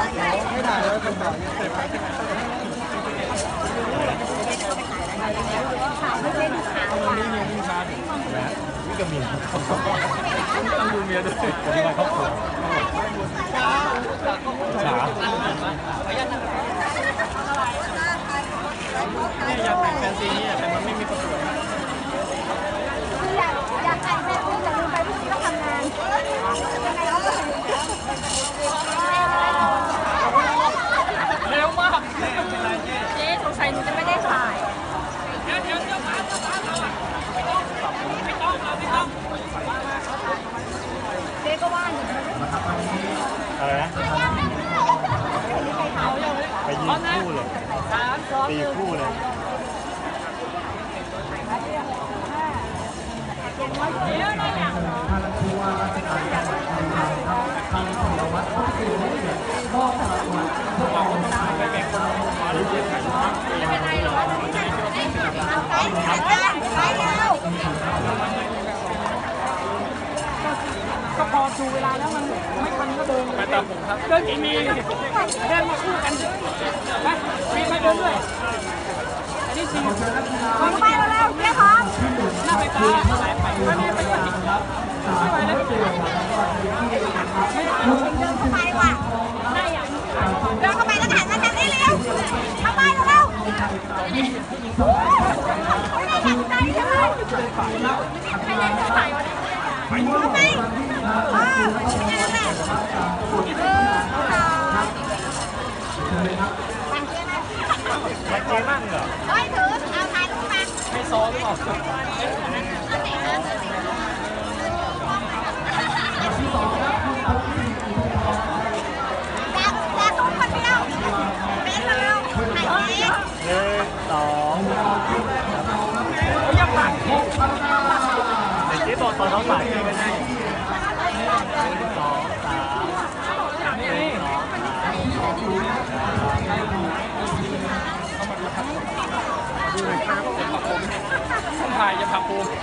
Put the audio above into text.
วิกามินต้องดูเมียด้วยจะมีวันครอบครัวฉาเนี่ยอยากแต่งแฟนซีเนี่ยแต่มันไม่มีประตู อยากอยากแต่งแฟนซีแต่ลืมไปพรุ่งนี้ต้องทำงานยังไงก็ไม่ถึง เร็วมาก เจ๊สงสัยหนูจะไม่ได้ถ่าย เจ๊ก็ว่า อยู่นะอะไรนะไปยิงคู่เลยตีคู่เลยไป ดูเวลาแล้วมันไม่ทันก็เดินไปตามผมครับเดินกี่มีเดินมาคู่กันไปมีไปเดินด้วยอันนี้สี่ลงไปแล้วเจ๊พร้อมหน้าไฟฟ้าไปไปไม่มีไปไม่ไหวแล้วเดินเข้าไปว่ะเดินเข้าไปแล้วหันมาทางนี้เร็วเข้าไปเร็วไม่ได้หันใจเลยไม่ได้ถ่ายว้าไปอ่าไม่ได้แม่เออทางเจ๊นไปเจ๊บ้างเหรอเฮ้ยถือเอาถ่ายรูปมาไม่ซ้อมหรือเป ล่าเอาสิเอาสิแต่แต่สองคนเดียวเถ่ายจะผักปูที่